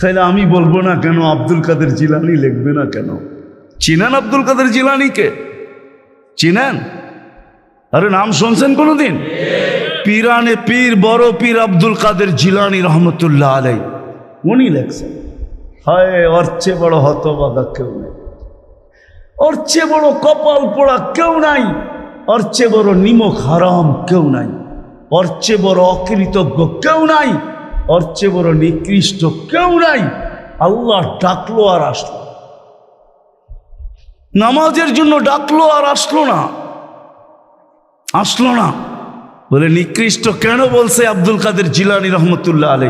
তাহলে আমি বলব না কেন আব্দুল কাদের জিলানি লিখবে না কেন? চিনেন আব্দুল কাদের জিলানিকে? চিনেন? আরে নাম শুনছেন কোনোদিন? পীরানে পীর, বড় পীর আব্দুল কাদের জিলানি রহমতুল্লাহ আলাই। উনি লেখছেন। হায়, ওর চেয়ে বড় হতবাগা কেউ নেই। ওর চেয়ে বড় কপাল পোড়া কেউ নাই। ওর চেয়ে বড় নিমক হারাম কেউ নাই। ওর চেয়ে বড় অকৃতজ্ঞ কেউ নাই। ওর চেয়ে বড় নিকৃষ্ট কেউ নাই। আল্লাহ ডাকলো আর আসলো। নামাজের জন্য ডাকলো আর আসলো না। আসলো না। বলে, নিকৃষ্ট কেন বলছে আব্দুল কাদের জিলানি রহমতুল্লাহ আলী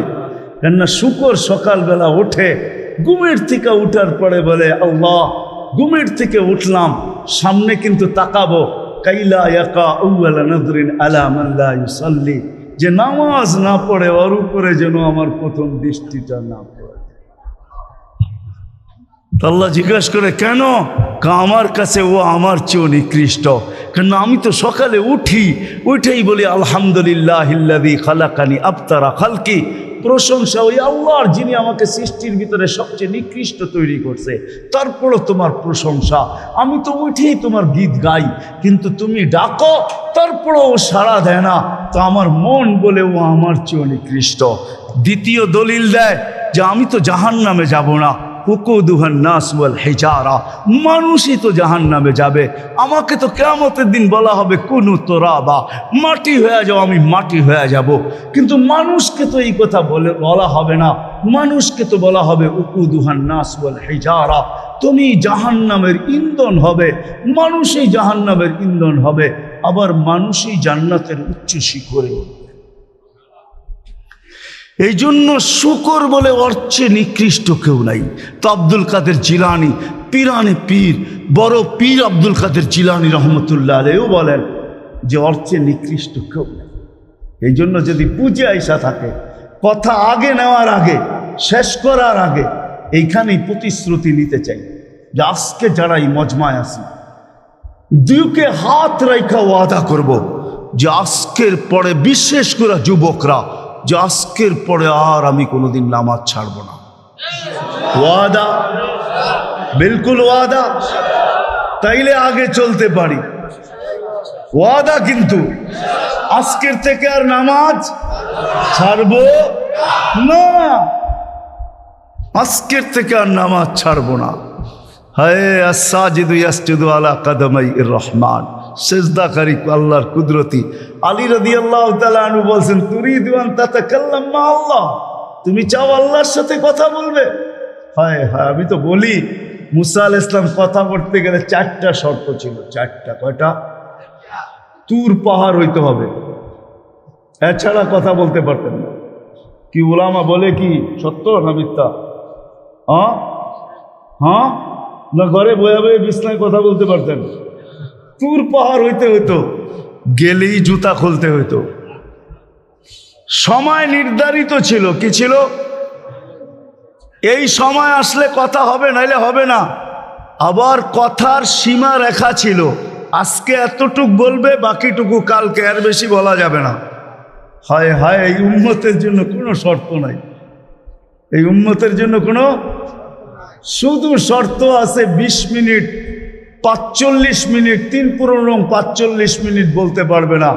কেননা শুকর সকালবেলা ওঠে, ঘুমের থেকে উঠার পরে বলে, আল্লাহ, ঘুমের থেকে উঠলাম, সামনে কিন্তু তাকাবো। কাইলা ইয়াকা আলা মাল্লা ইউসাল্লি। যে নামাজ না পড়ে, ওর উপরে যেন আমার প্রথম দৃষ্টিটা না পড়ে। তাল্লা জিজ্ঞাসা করে, কেন? আমার কাছে ও আমার চেয়েও নিকৃষ্ট। কেন আমি তো সকালে উঠি, উঠেই বলি আলহামদুলিল্লাহ হিল্লাদি খালাকানি আফতারা খালকি। প্রশংসা ওই আল্লাহর যিনি আমাকে সৃষ্টির ভিতরে সবচেয়ে নিকৃষ্ট তৈরি করছে। তারপরও তোমার প্রশংসা। আমি তো উঠেই তোমার গীত গাই, কিন্তু তুমি ডাকো, তারপরও সাড়া দেয় না। তো আমার মন বলে ও আমার চেয়েও নিকৃষ্ট। দ্বিতীয় দলিল দেয় যে আমি তো জাহান নামে যাব না। নাস হেজারা। মানুষই তো জাহান নামে যাবে। আমাকে তো কেমতের দিন বলা হবে, কোনো তোরা বা মাটি হয়ে যাও, আমি মাটি হয়ে যাব। কিন্তু মানুষকে তো এই কথা বলে, বলা হবে না। মানুষকে তো বলা হবে উকু উকুদুহান নাস ওয়াল হেজারা, তুমি জাহান নামের ইন্ধন হবে, মানুষই জাহান নামের ইন্ধন হবে। আবার মানুষই জান্নাতের উচ্চ শিখরে। এই জন্য শুকর বলে অর্চে নিকৃষ্ট কেউ নাই। তো আব্দুল কাদের জিলানি, পীরানে পীর, বড় পীর আব্দুল কাদের জিলানি রহমতুল্লাহ আলেও বলেন যে অর্চে নিকৃষ্ট কেউ নেই। এই জন্য যদি পুজে আইসা থাকে, কথা আগে নেওয়ার আগে, শেষ করার আগে এইখানেই প্রতিশ্রুতি নিতে চাই যে আজকে যারা এই মজমায় আসি দুকে হাত রেখা ওয়াদা করব যে আজকের পরে বিশেষ করে যুবকরা যে আজকের পরে আর আমি কোনোদিন নামাজ ছাড়ব না। ওয়াদা, বিলকুল ওয়াদা। তাইলে আগে চলতে পারি। ওয়াদা কিন্তু, আজকের থেকে আর নামাজ ছাড়ব না। আজকের থেকে আর নামাজ ছাড়ব না। হায় আসাজিদু ইয়াসজুদু আলা কাদামাই রহমান। সেজদাকারী আল্লাহর কুদরতি। আলী রাদিয়াল্লাহু তাআলা আনহু বলছেন, তুরিদু আন তাতাকাল্লাম মা আল্লাহ। তুমি চাও আল্লাহর সাথে কথা বলবে? হায় হায়, আমি তো বলি, মুসা ইসলাম কথা বলতে গেলে চারটা শর্ত ছিল, চারটা, কয়টা? তুর পাহাড় হইতে হবে। এছাড়া কথা বলতে পারতেন না। কি ওলামা বলে কি, সত্য না মিথ্যা? হ্যাঁ? হ্যাঁ? না ঘরে বয়ে বয়ে বিছনায় কথা বলতে পারতেন। তুর পাহাড় হইতে হইতো, গেলেই জুতা খুলতে হইতো। সময় নির্ধারিত ছিল, কি ছিল? এই সময় আসলে কথা হবে, নাইলে হবে না। আবার কথার সীমা রেখা ছিল। আজকে এতটুক বলবে, বাকিটুকু কালকে আর বেশি বলা যাবে না। হায় হায়, এই উন্মতের জন্য কোনো শর্ত নাই। এই উন্মতের জন্য কোনো? শুধু শর্ত আছে ২০ মিনিট পাঁচচল্লিশ মিনিট, তিন পুরনো পাঁচচল্লিশ মিনিট বলতে পারবে না।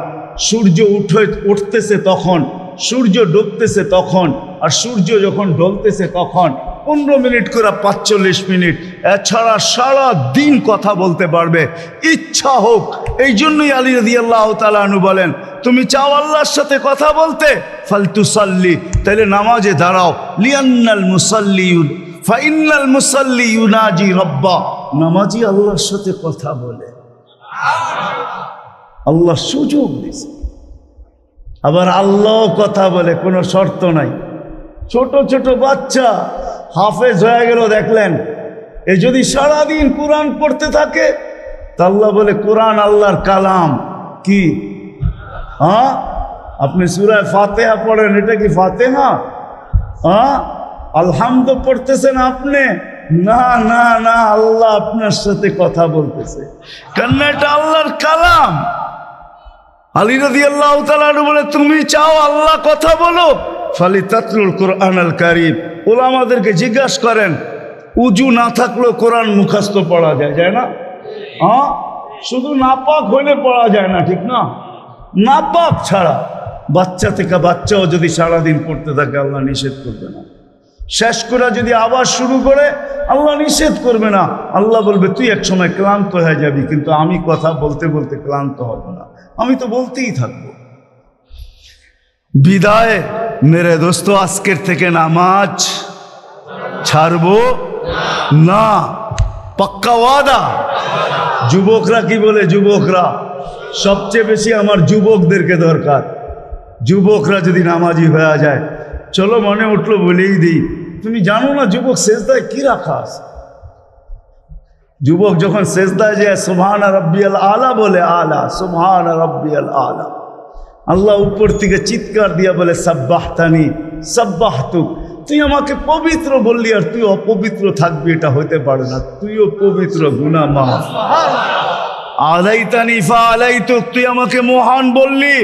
সূর্য উঠে, উঠতেছে তখন, সূর্য ডুবতেছে তখন, আর সূর্য যখন ঢলতেছে তখন, পনেরো মিনিট করে পাঁচচল্লিশ মিনিট। এছাড়া সারা দিন কথা বলতে পারবে। ইচ্ছা হোক, এই জন্যই আলী রদি আল্লাহ তালু বলেন, তুমি চাও আল্লাহর সাথে কথা বলতে? ফালতু সাল্লি তাহলে নামাজে দাঁড়াও। লিয়ান্নাল মুসাল্লিউল ফাইনাল মুসাল্লি ইউনাজি রব্বা। নামাজি আল্লাহর সাথে কথা বলে। আল্লাহ সুযোগ দিছে আবার আল্লাহ কথা বলে, কোনো শর্ত নাই। ছোট ছোট বাচ্চা হাফেজ হয়ে গেল, দেখলেন। এ যদি সারাদিন কোরআন পড়তে থাকে, তা আল্লাহ বলে, কোরআন আল্লাহর কালাম। কি? হ্যাঁ? আপনি সুরায় ফাতেহা পড়েন, এটা কি ফাতেহা? হ্যাঁ? আলহামদ পড়তেছেন আপনি। না না না, আল্লাহ আপনার সাথে কথা বলতেছে। কেন এটা আল্লাহর কালাম। আলী রদি আল্লাহ বলে, তুমি চাও আল্লাহ কথা বলো? ফালি তাতলুল কোরআন আল কারিম। ওলা আমাদেরকে জিজ্ঞাসা করেন, উজু না থাকলেও কোরআন মুখস্থ পড়া যায় যায় না? হ্যাঁ শুধু নাপাক হইলে পড়া যায় না, ঠিক না? নাপাক ছাড়া, বাচ্চা থেকে বাচ্চাও যদি সারাদিন পড়তে থাকে, আল্লাহ নিষেধ করবে না। শেষ করে যদি আবার শুরু করে, আল্লাহ নিষেধ করবে না। আল্লাহ বলবে, তুই এক সময় ক্লান্ত হয়ে যাবি, কিন্তু আমি কথা বলতে বলতে ক্লান্ত হব না। আমি তো বলতেই থাকব। বিদায়। মেরে দোস্ত, আজকের থেকে নামাজ ছাড়বো না। পাক্কা ওয়াদা? যুবকরা কি বলে যুবকরা? সবচেয়ে বেশি আমার যুবকদেরকে দরকার। যুবকরা যদি নামাজি হয়ে যায়, চলো মনে উঠল বলেই দিই। তুমি জানো না যুবক শেষদায় কি রাখা আছে? যুবক যখন শেষদায় যায়, সুবহান রব্বিয়াল আলা বলে আলা, সুবহান রব্বিয়াল আলা। আল্লাহ উপর থেকে চিৎকার দিয়া বলে, সাব্বাহতানি, সাব্বাহতুক। তুই আমাকে পবিত্র বললি আর তুই অপবিত্র থাকবি, এটা হতে পারে না। তুইও পবিত্র গুনা মাফ। আলাইতানি ফা আলাইতুক, তুই আমাকে মহান বললি,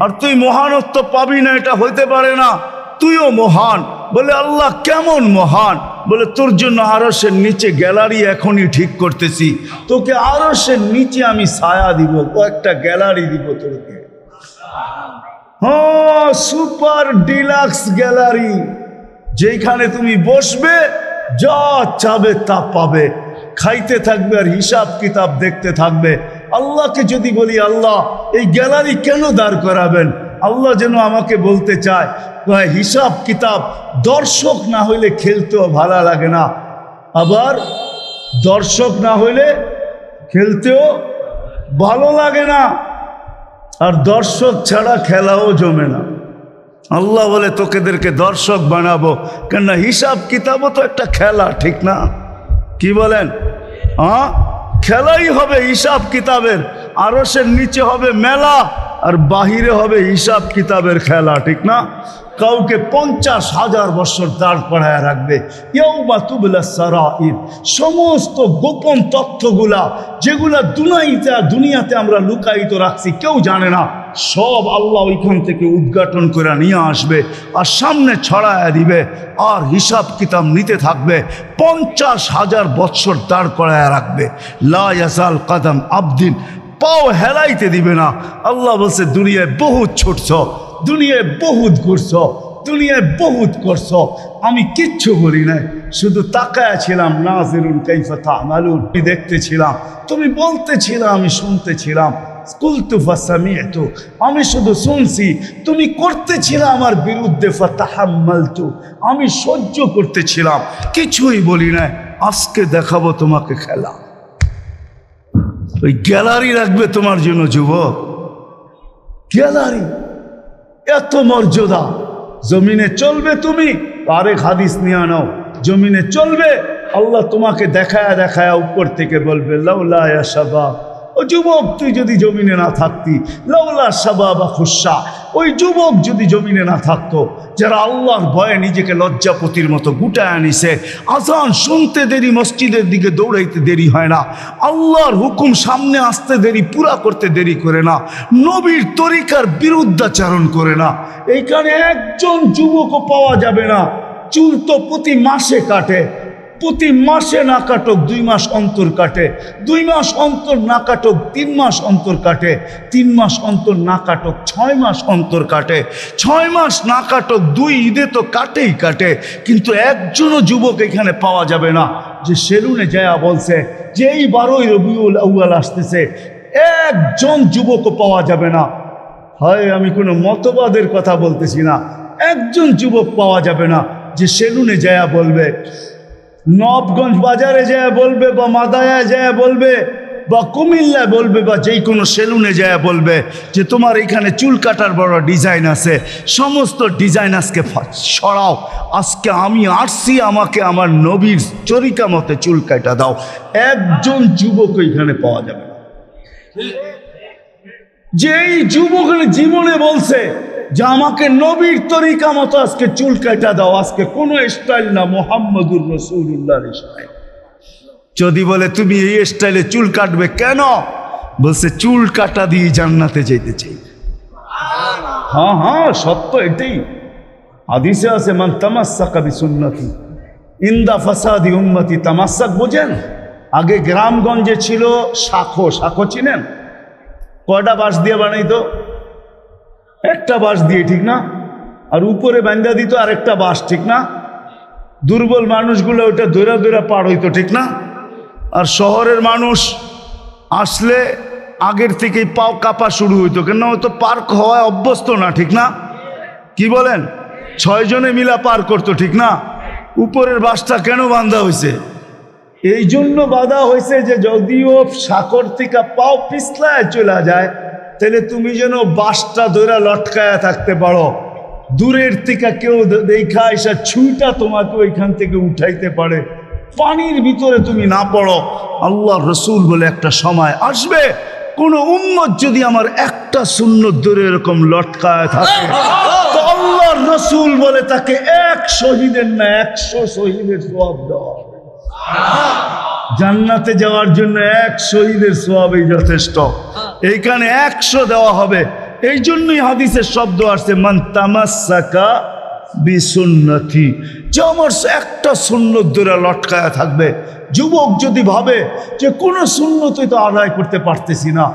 আর তুই মহানত্ব পাবি না, এটা হইতে পারে না। তুইও মহান। বলে, আল্লাহ কেমন মহান? বলে, তোর জন্য আরসের নিচে গ্যালারি এখনই ঠিক করতেছি। তোকে আরসের নিচে আমি ছায়া দিব, কয়েকটা গ্যালারি দিব তোকে। হ্যাঁ সুপার ডিলাক্স গ্যালারি যেখানে তুমি বসবে, যা চাবে তা পাবে। খাইতে থাকবে আর হিসাব কিতাব দেখতে থাকবে। আল্লাহকে যদি বলি, আল্লাহ, এই গ্যালারি কেন দাঁড় করাবেন? আল্লাহ যেন আমাকে বলতে চায় হিসাব, কিতাব, দর্শক না হইলে খেলতেও ভালো লাগে না। আবার দর্শক না হইলে খেলতেও ভালো লাগে না। আর দর্শক ছাড়া খেলাও জমে না। আল্লাহ বলে, তোকেদেরকে দর্শক বানাবো। কেননা হিসাব, কিতাবও তো একটা খেলা, ঠিক না? কি বলেন? হ্যাঁ খেলাই হবে হিসাব, কিতাবের। আরসের নিচে হবে মেলা। আর বাহিরে হবে হিসাব কিতাবের খেলা, ঠিক না? কাউকে পঞ্চাশ হাজার বছর দাঁড় করায় রাখবে। ইয়ৌমা তুবলা সারাইর। সমস্ত গোপন তথ্যগুলা, যেগুলা দুনাইতে দুনিয়াতে আমরা লুকায়িত রাখছি, কেউ জানে না। সব আল্লাহ ওইখান থেকে উদ্ঘাটন করে নিয়ে আসবে আর সামনে ছড়ায় দিবে আর হিসাব কিতাব নিতে থাকবে। পঞ্চাশ হাজার বৎসর দাঁড় করায় রাখবে। লা ইয়াসাল কাদাম আবদিন। পাও হেলাইতে দিবে না। আল্লাহ বলছে, দুনিয়ায় বহুত ছুটছ, দুনিয়ায় বহুত ঘুরছ, দুনিয়ায় বহুত করছ। আমি কিচ্ছু বলি নাই, শুধু তাকায় ছিলাম নাজিরুল কাইফা তামালুন। আমি দেখতেছিলাম, তুমি বলতেছিলাম আমি শুনতেছিলাম। কুলতু ফাসামিয়তু আমি শুধু শুনছি, তুমি করতেছিলে আমার বিরুদ্ধে ফাতাহাম্মালতু। আমি সহ্য করতেছিলাম, কিছুই বলি নাই। আজকে দেখাবো তোমাকে খেলা। ওই গ্যালারি রাখবে তোমার জন্য, যুবক। গ্যালারি। এত মর্যাদা। জমিনে চলবে তুমি, আরেক হাদিস নিয়ে নাও। জমিনে চলবে, আল্লাহ তোমাকে দেখায় দেখায় উপর থেকে বলবে, লাউলা সাবাব ও যুবক, তুই যদি জমিনে না থাকতি, লাউলা সাবাব বা খুশা। ওই যুবক যদি জমিনে না থাকতো, যারা আল্লাহর ভয়ে নিজেকে লজ্জাপতির মতো গুটায় আনিছে, আজান শুনতে দেরি, মসজিদের দিকে দৌড়াইতে দেরি হয় না, আল্লাহর হুকুম সামনে আসতে দেরি, পুরা করতে দেরি করে না, নবীর তরিকার বিরুদ্ধাচারণ করে না, এইখানে একজন যুবকও পাওয়া যাবে না, চুল তো প্রতি মাসে কাটে প্রতি মাসে না কাটক, দুই মাস অন্তর কাটে। দুই মাস অন্তর না কাটক, তিন মাস অন্তর কাটে। তিন মাস অন্তর না কাটক, ছয় মাস অন্তর কাটে। ছয় মাস না কাটক, দুই ঈদে তো কাটেই কাটে। কিন্তু একজনও যুবক এখানে পাওয়া যাবে না। যে সেলুনে যায়া বলছে, যে এই বারোই রবিউল আউয়াল আসতেছে, একজন যুবকও পাওয়া যাবে না। হয়, আমি কোনো মতবাদের কথা বলতেছি না। একজন যুবক পাওয়া যাবে না। যে সেলুনে যায়া বলবে নবগঞ্জ বাজারে যায় বলবে বা মাদায়ায় যায় বলবে বা কুমিল্লায় বলবে বা যেই কোনো সেলুনে যায় বলবে যে তোমার এখানে চুল কাটার বড় ডিজাইন আছে, সমস্ত ডিজাইন আজকে সরাও। আজকে আমি আসছি আমাকে আমার নবীর চরিকা মতে চুল কাটা দাও। একজন যুবক এখানে পাওয়া যাবে না। যেই যুবক জীবনে বলছে যে আমাকে নবীর তরিকা মতো আজকে চুল কাটা দাও, আজকে কোনো স্টাইল না, মোহাম্মদুর রসুল্লাহর স্টাইল যদি বলে, তুমি এই স্টাইলে চুল কাটবে কেন? বলছে, চুল কাটা দিয়ে জান্নাতে যেতে চাই। হ্যাঁ হ্যাঁ সত্য এটাই। হাদিসে আছে, মান তামাসাকা বিসুন্নতি, ইন্দা ফাসাদি উম্মতি, তামাসাক বোঝেন? আগে গ্রামগঞ্জে ছিল শাখো শাখো চিনেন? কয়টা বাঁশ দিয়ে বানাইতো? একটা বাঁশ দিয়ে, ঠিক না? আর উপরে বান্ধা দিত আর একটা বাঁশ, ঠিক না? দুর্বল মানুষগুলো ওটা দৈরা দৈরা পার হইতো, ঠিক না? আর শহরের মানুষ আসলে আগের থেকেই পাও কাপা শুরু হইতো কেন হয়তো পার্ক হওয়ায় অভ্যস্ত না, ঠিক না? কি বলেন? ছয়জনে মিলা পার করতো, ঠিক না? উপরের বাসটা কেন বান্ধা হয়েছে এই জন্য বাধা হয়েছে যে যদিও সাকর থেকে পাও পিছলায় চলে যায় তাহলে তুমি যেন বাসটা ধরে লটকায়া থাকতে পারো। দূরের থেকে কেউ দেখা এসা ছুঁটা তোমাকে ওইখান থেকে উঠাইতে পারে। পানির ভিতরে তুমি না পড়ো। আল্লাহ রসুল বলে একটা সময় আসবে কোন উম্মত যদি আমার একটা শূন্য দূরে এরকম লটকায় থাকে। তো আল্লাহ রসুল বলে তাকে এক শহীদের না একশো শহীদের সব দেওয়া হবে। জান্নাতে যাওয়ার জন্য এক শহীদের সোয়াবই যথেষ্ট। এইখানে একশো দেওয়া হবে। এই জন্যই হাদিসের শব্দ আসছে মান তামাসাকা বিসুন্নতি। যে আমার একটা সুন্নত দূরে লটকায়া থাকবে। যুবক যদি ভাবে যে কোনো সুন্নতই তো আদায় করতে পারতেছি না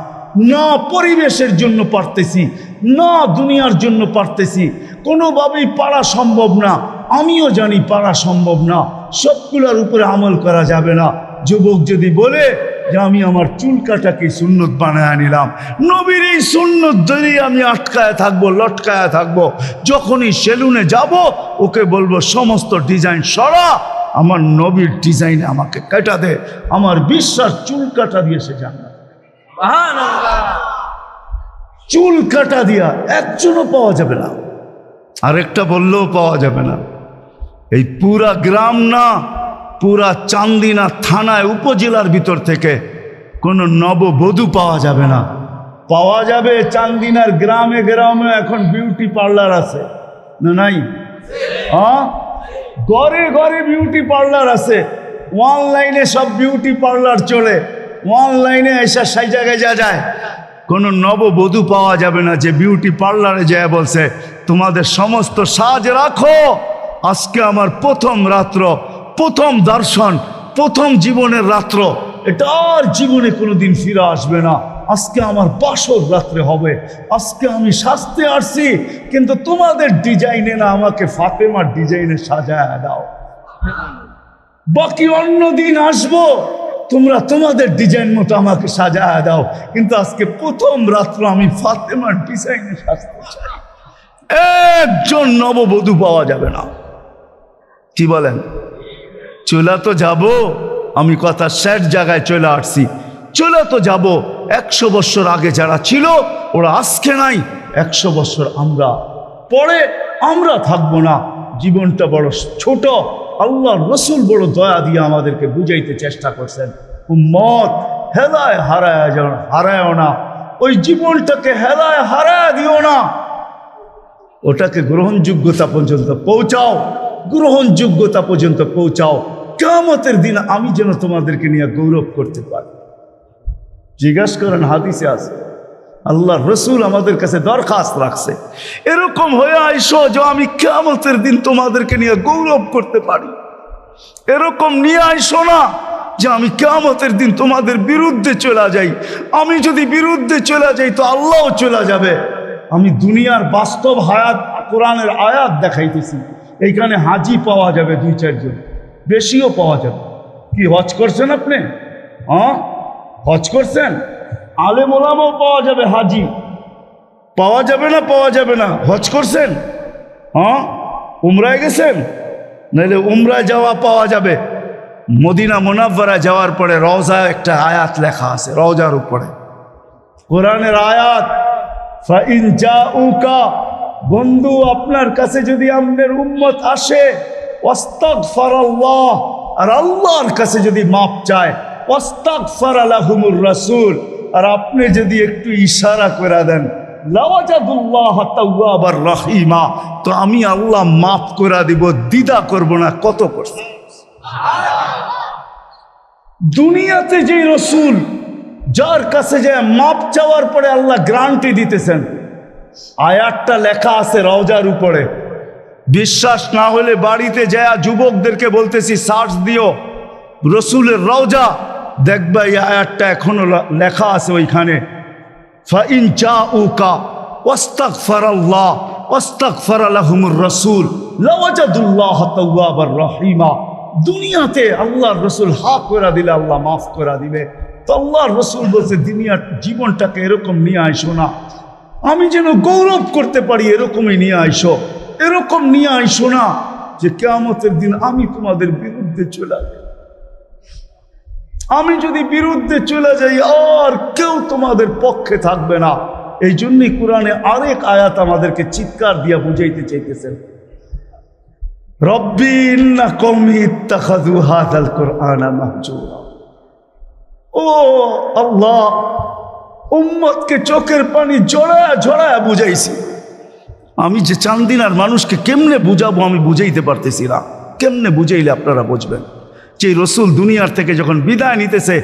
না পরিবেশের জন্য পারতেছি না দুনিয়ার জন্য পারতেছি কোনোভাবেই পারা সম্ভব না। আমিও জানি পারা সম্ভব না সবগুলোর উপরে আমল করা যাবে না। যুবক যদি বলে যে আমি আমার চুল কাটাকে সুন্নত বানায় নিলাম নবীর এই সুন্নত ধরেই আমি আটকায় থাকব লটকায় থাকব যখনই সেলুনে যাব ওকে বলব সমস্ত ডিজাইন সরা আমার নবীর ডিজাইনে আমাকে কাটা দে আমার বিশ্বাস চুল কাটা দিয়ে সে জানা চুল কাটা দিয়া একজনও পাওয়া যাবে না আরেকটা বললেও পাওয়া যাবে না। এই পুরা গ্রাম না পুরা চান্দিনা থানায় উপজেলার ভিতর থেকে কোনো নববধূ পাওয়া যাবে না। পাওয়া যাবে চান্দিনার গ্রামে গ্রামে এখন বিউটি পার্লার আছে। না নাই? হ্যাঁ? ঘরে ঘরে বিউটি পার্লার আছে। অনলাইনে সব বিউটি পার্লার চলে। অনলাইনে এসে সেই জায়গায় যা যায়। কোনো নববধূ পাওয়া যাবে না যে বিউটি পার্লারে যায় বলছে, তোমাদের সমস্ত সাজ রাখো। আজকে আমার প্রথম রাত্র। প্রথম দর্শন, প্রথম জীবনের রাত্র। এটা আর জীবনে কোনোদিন ফিরে আসবে না। আজকে আমার বাসর রাত্রে হবে। আজকে আমি সাজতে আসছি, কিন্তু তোমাদের ডিজাইনে না আমাকে ফাতেমার ডিজাইনে সাজায় দাও। বাকি অন্য দিন আসব, তোমরা তোমাদের ডিজাইন মতো আমাকে সাজায় দাও। কিন্তু আজকে প্রথম রাত্র আমি ফাতেমার ডিজাইনে সাজতে চাই। একজন নববধূ পাওয়া যাবে না। কি বলেন? চলে তো যাব। আমি কথা স্যার জায়গায় চলে আসছি। চলে তো যাব। একশো বছর আগে যারা ছিল, ওরা আজকে নাই। একশো বছর আমরা, পরে আমরা থাকব না। জীবনটা বড় ছোট। আল্লাহ রসুল বড় দয়া দিয়ে আমাদেরকে বুঝাইতে চেষ্টা করছেন। মত হেলায় হারায় যেন হারায়ও না। ওই জীবনটাকে হেলায় হারায় দিও না। ওটাকে গ্রহণযোগ্যতা পর্যন্ত পৌঁছাও। গ্রহণযোগ্যতা পর্যন্ত পৌঁছাও। কেমতের দিন আমি যেন তোমাদেরকে নিয়ে গৌরব করতে পারি। জিজ্ঞাসা করেন, হাদিসে আছে আল্লাহ রসুল আমাদের কাছে দরখাস্ত রাখছে। এরকম হয়ে আইসো যে আমি কেমতের দিন তোমাদেরকে নিয়ে গৌরব করতে পারি। এরকম নিয়ে আইসো না যে আমি কেমতের দিন তোমাদের বিরুদ্ধে চলে যাই। আমি যদি বিরুদ্ধে চলে যাই তো আল্লাহও চলে যাবে। আমি দুনিয়ার বাস্তব হায়াত, কোরআনের আয়াত দেখাইতেছি। এইখানে হাজি পাওয়া যাবে দুই চারজন। বেশিও পাওয়া যাবে। কি, হজ করছেন আপনি? হ্যাঁ? হজ করছেন? আলেম ওলামাও পাওয়া যাবে, হাজি। পাওয়া যাবে না, পাওয়া যাবে না, হজ করছেন? হ্যাঁ? উমরায় গেছেন? নাহলে উমরায় যাওয়া পাওয়া যাবে। মদিনা মুনাফারা যাওয়ার পরে রওজা একটা আয়াত লেখা আছে, রওজার উপরে। কোরআনের আয়াত বন্ধু, আপনার কাছে যদি আপনার উম্মত আসে ওয়াস্তাগফার আল্লাহ আর আল্লাহর কাছে যদি মাপ চায় ওয়াস্তাগফার আলাহুমুর রাসূল। আর আপনি যদি একটু ইশারা করে দেন রহিমা। তো আমি আল্লাহ মাফ করে দিব দিদা করব না, কত করছে। দুনিয়াতে যে রসুল, যার কাছে যে মাপ চাওয়ার পরে আল্লাহ গ্রান্টি দিতেছেন, আয়াতটা লেখা আছে রওজার উপরে। বিশ্বাস না হলে বাড়িতে যায় যুবকদেরকে বলতেছি, সার্চ দিও। রসুলের রওজা, দেখবা এই আয়াতটা এখনও লেখা আছে ওইখানে। ফাইন চা উকা ওস্তাক ফরাল্লাহ ওস্তাক ফরালাহুমুর রসুল, লওয়াজাদুল্লাহ তাওয়াবার রহিমা। দুনিয়াতে আল্লাহর রসুল হা করে দিলে আল্লাহ মাফ করে দিবে। তো আল্লাহর রসুল বলছে, দুনিয়ার জীবনটাকে এরকম নিয়ে আইসো না। আমি যেন গৌরব করতে পারি এরকমই নিয়ে আইসো। এরকম নিয়ে আইসো না যে কেয়ামতের দিন আমি তোমাদের বিরুদ্ধে চলে আমি যদি বিরুদ্ধে চলে যাই, আর কেউ তোমাদের পক্ষে থাকবে না। এই জন্যই কোরআনে আরেক আয়াত আমাদেরকে চিৎকার দিয়া বুঝাইতে চাইতেছেন মাহজুরা। ও আল্লাহ চোখের পানি জড়ায়, জড়ায়া বুঝাইছি। আমি যে চান্দিন আর মানুষকে কেমনে বুঝাবো আমি বুঝাইতে পারতেছি না। কেমনে বুঝাইলে আপনারা বুঝবেন? যে রসুল দুনিয়ার থেকে যখন বিদায় নিতেছে,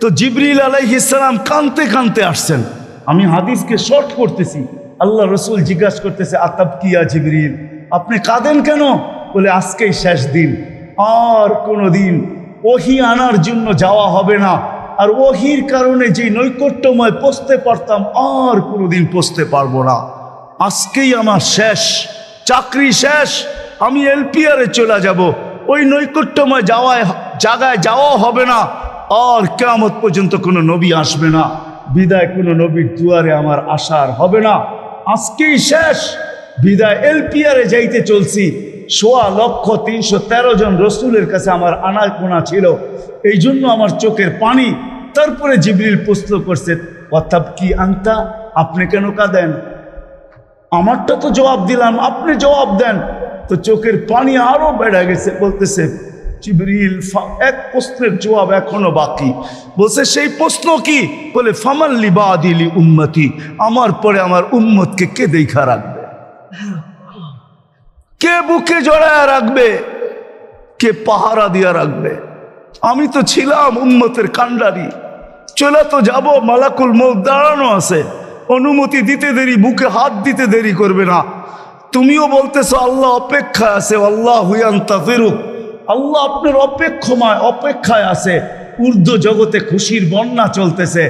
তো জিবরিল আলাইহিসালাম কানতে কানতে আসছেন। আমি হাদিসকে শর্ট করতেছি। আল্লাহ রসুল জিজ্ঞাসা করতেছে, আতাব কিয়া জিবরিল? আপনি কাঁদেন কেন? বলে, আজকেই শেষ দিন। আর কোনো দিন ওহি আনার জন্য যাওয়া হবে না। আর ওহির কারণে যে নৈকট্যময় পৌঁছতে পারতাম, আর কোনোদিন পৌঁছতে পারব না। আজকেই আমার শেষ, চাকরি শেষ, আমি এলপিআরে চলে যাব। ওই নৈকট্যময় যাওয়ায়, জায়গায় যাওয়া হবে না। আর কেমত পর্যন্ত কোনো নবী আসবে না। বিদায় কোনো নবীর দুয়ারে আমার আশার হবে না। আজকেই শেষ, বিদায় এলপিআরে যাইতে চলছি। সোয়া লক্ষ তিনশো তেরো জন রসুলের কাছে আমার আনার কোনা ছিল। এই জন্য আমার চোখের পানি। তারপরে জিবরিল প্রশ্ন করছে অর্থাৎ কি আনতা? আপনি কেন কাঁদেন? আমারটা তো জবাব দিলাম, আপনি জবাব দেন। তো চোখের পানি আরও বেড়ে গেছে, বলতেছে, জিবরিল এক প্রশ্নের জবাব এখনও বাকি। বলছে, সেই প্রশ্ন কি? বলে ফামাল্লি বা দিলি উম্মতি, আমার পরে আমার উম্মতকে কে দেখা রাখবে? কে বুকে জড়ায় রাখবে? কে পাহারা দিয়া রাখবে? আমি তো ছিলাম উম্মতের কান্ডারি চলে তো যাব, মালাকুল মৌ দাঁড়ানো আছে। অনুমতি দিতে দেরি, বুকে হাত দিতে দেরি করবে না। তুমিও বলতেছো, আল্লাহ অপেক্ষায় আছে আল্লাহ হুয়ান তাফিরুক আল্লাহ আপনার অপেক্ষমায়, অপেক্ষায় আছে। ঊর্ধ্ব জগতে খুশির বন্যা চলতেছে।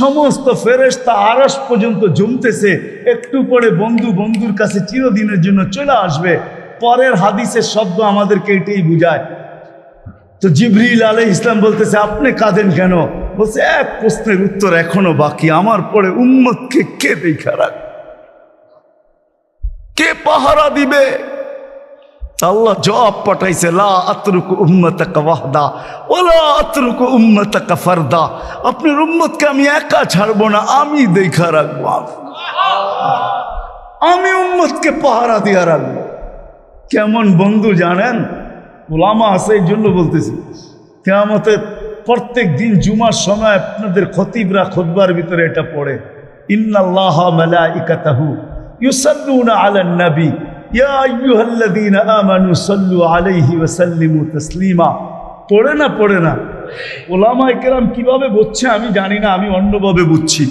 সমস্ত ফেরেশতা আরস পর্যন্ত জমতেছে। একটু পরে বন্ধু বন্ধুর কাছে চিরদিনের জন্য চলে আসবে। পরের হাদিসের শব্দ আমাদেরকে এটাই বুঝায়। তো জিবরিল আলাই ইসলাম বলতেছে, আপনি কাঁদেন কেন? বলছে, এক প্রশ্নের উত্তর এখনও বাকি, আমার পরে উম্মতকে কে দেখা রাখ? কে পাহারা দিবে? আল্লাহ জবাব পাঠাইছে, লা আতরুকু উম্মতাকা ওয়াহদা ওলা আতরুকু উম্মতাকা ফারদা, আপনার উম্মতকে আমি একা ছাড়বো না, আমি দেখা রাখব। আমি উম্মতকে পাহারা দিয়া রাখব। কেমন বন্ধু জানেন? ওলামা আছে, এই জন্য বলতেছি। কেমতের প্রত্যেক দিন জুমার সময় আপনাদের খতিবরা খুতবার ভিতরে এটা পড়ে, ইন্নাল্লাহ ইয়া আলাইহি পড়ে না পড়ে না। কীভাবে বুঝছে আমি জানি না, আমি অন্যভাবে বুঝছি।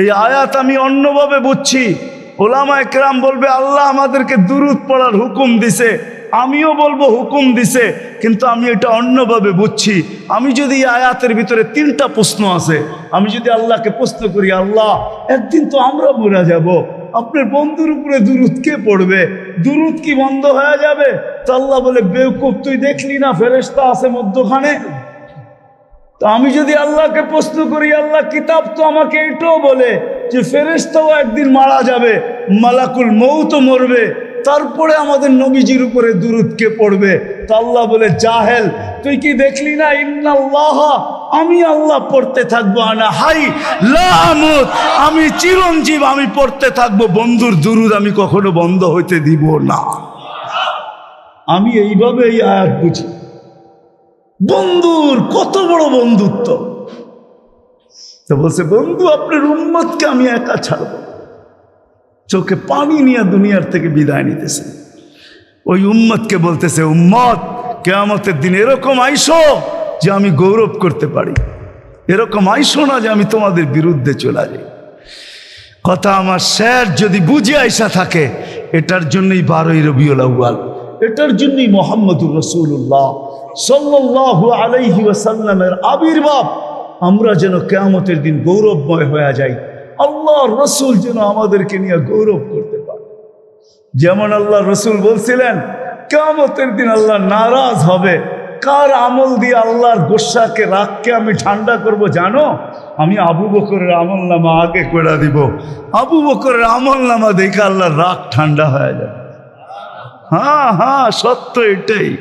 এই আয়াত আমি অন্যভাবে বুঝছি। ওলামা একরাম বলবে, আল্লাহ আমাদেরকে দুরুদ পড়ার হুকুম দিছে আমিও বলব হুকুম দিছে, কিন্তু আমি এটা অন্যভাবে বুঝছি। আমি যদি আয়াতের ভিতরে তিনটা প্রশ্ন আছে, আমি যদি আল্লাহকে প্রশ্ন করি, আল্লাহ, একদিন তো আমরা মরা যাব, আপনার বন্ধুর উপরে দুরুদ কে পড়বে? দুরুদ কি বন্ধ হয়ে যাবে? তো আল্লাহ বলে, বেউকুফ, তুই দেখলি না ফেরেস্তা আছে মধ্যখানে? তো আমি যদি আল্লাহকে প্রশ্ন করি, আল্লাহ কিতাব তো আমাকে এটাও বলে যে, ফেরেশতাও একদিন মারা যাবে, মালাকুল মৌ তো মরবে। তারপরে আমাদের নবীজির উপরে দুরুদ কে পড়বে? তো আল্লাহ বলে, জাহেল, তুই কি দেখলি না? ইন্নাল্লাহ, আমি আল্লাহ পড়তে থাকব, আনা হাই আমি চিরঞ্জীব, আমি পড়তে থাকব। বন্ধুর দুরুদ আমি কখনো বন্ধ হইতে দিব না। আমি এইভাবে এই আয়াত বুঝি। বন্ধুর কত বড় বন্ধুত্ব। তো বলছে, বন্ধু, আপনার উম্মতকে আমি একা ছাড়ব চোখে পানি নিয়ে দুনিয়ার থেকে বিদায় নিতেছে। ওই উম্মতকে বলতেছে, উম্মত, কেয়ামতের দিন এরকম আইসো যে আমি গৌরব করতে পারি। এরকম আইসো না যে আমি তোমাদের বিরুদ্ধে চলে যাই। কথা আমার স্যার যদি বুঝে আইসা থাকে, এটার জন্যই বারোই রবিউল আউ্য়াল, এটার জন্যই মোহাম্মদুর রসুল্লাহ সাল্লাল্লাহু আলাইহি ওয়াসাল্লামের আবির্ভাব। আমরা যেন কেয়ামতের দিন গৌরবময় হয়ে যাই। আল্লাহ রসুল যেন আমাদেরকে নিয়ে গৌরব করতে পারে। যেমন আল্লাহ রসুল বলছিলেন, কেয়ামতের দিন আল্লাহ নারাজ হবে। কার আমল দিয়ে আল্লাহর গোসাকে রাগকে আমি ঠান্ডা করব জানো? আমি আবু বকরের আমল নামা আগে করে দিব। আবু বকরের আমল নামা দেখে আল্লাহর রাগ ঠান্ডা হয়ে যাবে। হ্যাঁ হ্যাঁ সত্য এটাই।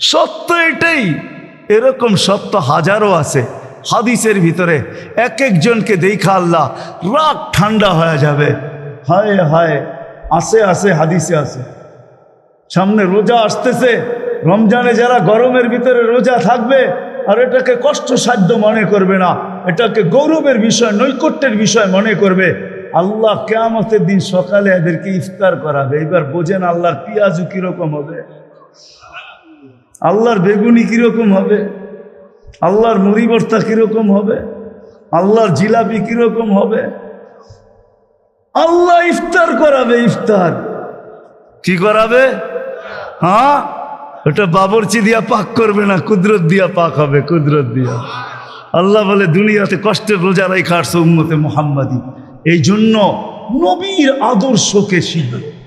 সত্য এটাই। এরকম সত্য হাজারো আছে। হাদিসের ভিতরে এক একজনকে দেখা আল্লাহ রাগ ঠান্ডা হয়ে যাবে। হায় হায়, আসে আসে, হাদিসে আসে। সামনে রোজা আসতেছে, রমজানে যারা গরমের ভিতরে রোজা থাকবে, আর এটাকে কষ্টসাধ্য মনে করবে না, এটাকে গৌরবের বিষয়, নৈকট্যের বিষয় মনে করবে। আল্লাহ কেয়ামতের দিন সকালে এদেরকে ইফতার করাবে। এবার বোঝেন আল্লাহর পিয়াজু কীরকম হবে? আল্লাহর বেগুনি কীরকম হবে? আল্লাহর মুড়ি কীরকম হবে? আল্লাহর জিলাপি কীরকম হবে? আল্লাহ ইফতার করাবে ইফতার। কি করাবে? হ্যাঁ? ওটা বাবরচি দিয়া পাক করবে না, কুদরত দিয়া পাক হবে, কুদরত দিয়া। আল্লাহ বলে, দুনিয়াতে কষ্টের রোজা রেখা আসছে উম্মতে মোহাম্মদী। এই জন্য নবীর আদর্শকে শিখবে।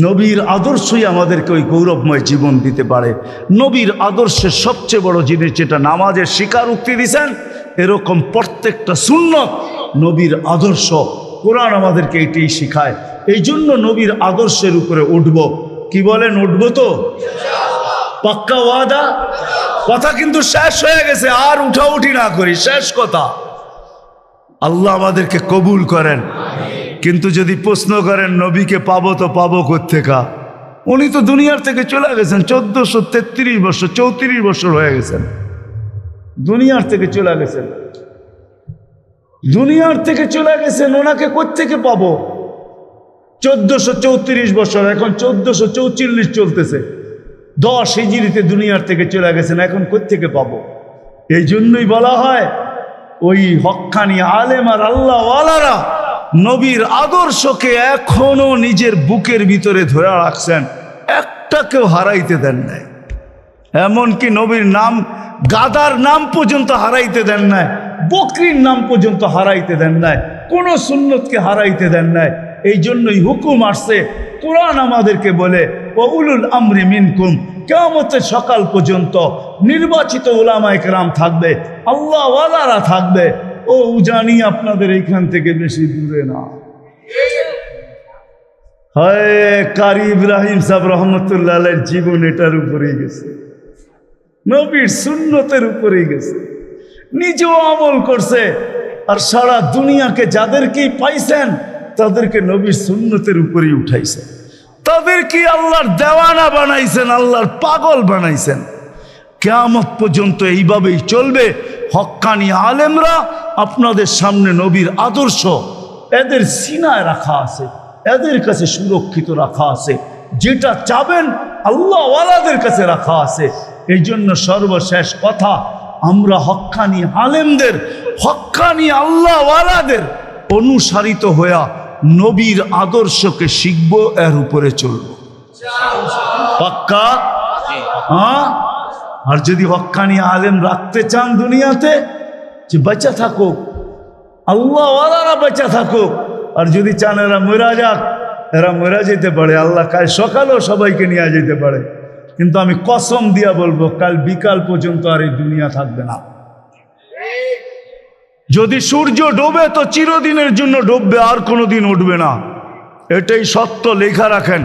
নবীর আদর্শই আমাদেরকে ওই গৌরবময় জীবন দিতে পারে। নবীর আদর্শের সবচেয়ে বড় জিনিস যেটা নামাজের শিকার স্বীকারোক্তি দিছেন, এরকম প্রত্যেকটা সুন্নত নবীর আদর্শ। কোরআন আমাদেরকে এটাই শিখায়। এই জন্য নবীর আদর্শের উপরে উঠব। কি বলেন, উঠবো তো? পাক্কা ওয়াদা? কথা কিন্তু শেষ হয়ে গেছে, আর উঠাউঠি না করি, শেষ কথা। আল্লাহ আমাদেরকে কবুল করেন। কিন্তু যদি প্রশ্ন করেন, নবীকে পাবো তো পাবো কোথেকা উনি তো দুনিয়ার থেকে চলে গেছেন, চোদ্দশো তেত্রিশ বছর, চৌত্রিশ বছর হয়ে গেছেন। দুনিয়ার থেকে চলে গেছেন। দুনিয়ার থেকে চলে গেছেন, ওনাকে কোথেকে পাবো? চোদ্দশো চৌত্রিশ বছর, এখন চোদ্দশো চৌচল্লিশ চলতেছে। দশ হিজিরিতে দুনিয়ার থেকে চলে গেছেন, এখন কোথেকে পাবো? এই জন্যই বলা হয়, ওই হক্কানি আলেম আর আল্লাহওয়ালারা নবীর আদর্শকে এখনও নিজের বুকের ভিতরে ধরে রাখছেন। একটাকেও হারাইতে দেন নাই। এমনকি নবীর নাম, গাদার নাম পর্যন্ত হারাইতে দেন নাই। বকরির নাম পর্যন্ত হারাইতে দেন নাই। কোন সুন্নতকে হারাইতে দেন নাই। এই জন্যই হুকুম আসছে। কোরআন আমাদেরকে বলে, ও উলুল আমরি মিনকুম। কেমতের সকাল পর্যন্ত নির্বাচিত উলামায় কেরাম থাকবে, আল্লাহওয়ালারা থাকবে। ও জানি আপনাদের এইখান থেকে বেশি দূরে না। হয়, কারি ইব্রাহিম সাহেব রহমতুল্লাহ জীবন এটার উপরেই গেছে। নবীর সুন্নতের উপরেই গেছে। নিজেও আমল করছে। আর সারা দুনিয়াকে যাদেরকেই পাইছেন, তাদেরকে নবীর সুন্নতের উপরেই উঠাইছে তাদেরকে আল্লাহর দেওয়ানা বানাইছেন, আল্লাহর পাগল বানাইছেন। কেয়ামত পর্যন্ত এইভাবেই চলবে। হক্কানি আলেমরা আপনাদের সামনে নবীর আদর্শ এদের সিনায় রাখা আছে এদের কাছে সুরক্ষিত রাখা আছে যেটা চাবেন আল্লাহওয়ালাদের কাছে রাখা আছে। এই জন্য সর্বশেষ কথা আমরা হক্কানি আলেমদের হক্কানি আল্লাহওয়ালাদের অনুসারিত হইয়া নবীর আদর্শকে শিখব এর উপরে চলব। পাক্কা? হ্যাঁ? আর যদি হক্কানি আলেম রাখতে চান দুনিয়াতে, যে বেঁচে থাকুক, আল্লাহওয়ালারা বেঁচে থাকুক, আর যদি চান এরা মরা যাক, এরা মরা যেতে পারে, আল্লাহ কাল সকালেও সবাইকে নিয়ে যেতে পারে। কিন্তু আমি কসম দিয়া বলব, কাল বিকাল পর্যন্ত আর এই দুনিয়া থাকবে না। যদি সূর্য ডোবে, তো চিরদিনের জন্য ডুববে, আর কোনো দিন উঠবে না। এটাই সত্য, লেখা রাখেন।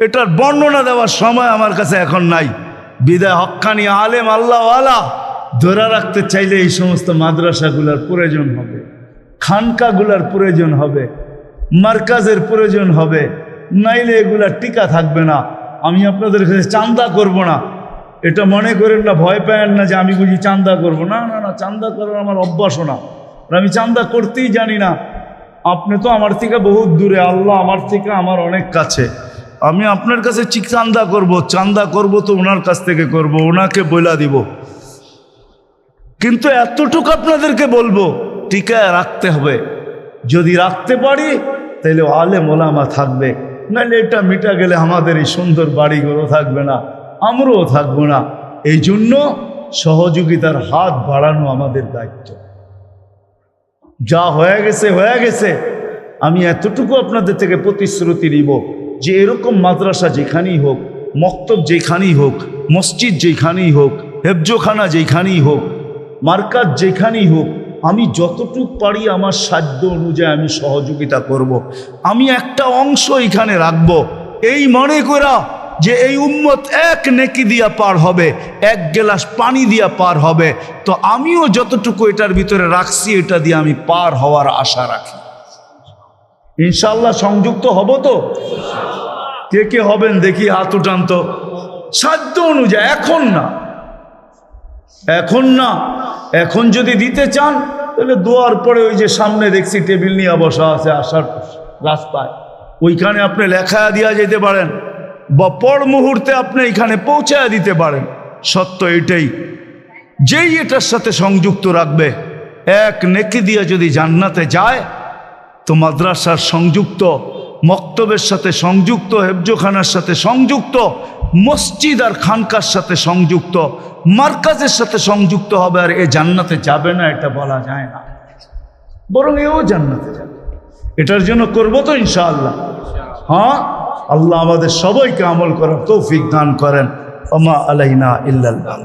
এটার বর্ণনা দেওয়ার সময় আমার কাছে এখন নাই। বিদায় হক্কানি আলেম আল্লাহওয়ালা ধরে রাখতে চাইলে এই সমস্ত মাদ্রাসাগুলোর প্রয়োজন হবে, খানকাগুলার প্রয়োজন হবে, মার্কাজের প্রয়োজন হবে, নাইলে এগুলার টিকা থাকবে না, আমি আপনাদের কাছে চান্দা করব না। এটা মনে করেন না, ভয় পায়েন না যে আমি বুঝি চান্দা করব। না না না, চান্দা করার আমার অভ্যাসও না। আমি চান্দা করতেই জানি না। আপনি তো আমার থেকে বহুত দূরে, আল্লাহ আমার থেকে আমার অনেক কাছে। আমি আপনার কাছে চিক চান্দা করব চান্দা করব তো ওনার কাছ থেকে করব, ওনাকে বইলা দিব। কিন্তু এতটুকু আপনাদেরকে বলব, টিকায় রাখতে হবে। যদি রাখতে পারি তাহলে আলে মোলামা থাকবে। নাহলে এটা মিটা গেলে আমাদের এই সুন্দর বাড়িগুলো থাকবে না, আমরাও থাকব না। এই জন্য সহযোগিতার হাত বাড়ানো আমাদের দায়িত্ব। যা হয়ে গেছে হয়ে গেছে। আমি এতটুকু আপনাদের থেকে প্রতিশ্রুতি নিব। যে এরকম মাদ্রাসা যেখানেই হোক, মক্তব যেখানেই হোক, মসজিদ যেখানেই হোক, হেফজোখানা যেখানেই হোক, মার্কাজ যেখানেই হোক, আমি যতটুক পারি আমার সাধ্য অনুযায়ী আমি সহযোগিতা করব। আমি একটা অংশ এখানে রাখব। এই মনে করা যে এই উম্মত এক নেকি দিয়া পার হবে, এক গেলাস পানি দিয়া পার হবে। তো আমিও যতটুকু এটার ভিতরে রাখছি, এটা দিয়ে আমি পার হওয়ার আশা রাখি। ইনশাল্লাহ সংযুক্ত হব তো? কে কে হবেন দেখি, হাত উঠান তো। সাধ্য অনুযায়ী, এখন না। এখন না। এখন যদি দিতে চান, তাহলে দোয়ার পরে ওই যে সামনে দেখছি টেবিল নিয়ে বসা আছে, আসার রাস্তায়। ওইখানে আপনি লেখা দিয়া যেতে পারেন, বা পর মুহূর্তে আপনি এখানে পৌঁছায় দিতে পারেন। সত্য এটাই। যেই এটার সাথে সংযুক্ত রাখবে, এক নেকি দিয়ে যদি জান্নাতে যায় তো মাদ্রাসার সংযুক্ত, মক্তবের সাথে সংযুক্ত, হেফজোখানার সাথে সংযুক্ত, মসজিদ আর খানকার সাথে সংযুক্ত, মার্কাজের সাথে সংযুক্ত হবে আর এ জান্নাতে যাবে না, এটা বলা যায় না। বরং এও জান্নাতে যাবে। এটার জন্য করব তো ইনশাআল্লাহ। হ্যাঁ? আল্লাহ আমাদের সবাইকে আমল করার তৌফিক দান করেন। ওমা আলাইনা ইল্লাল্লাহ।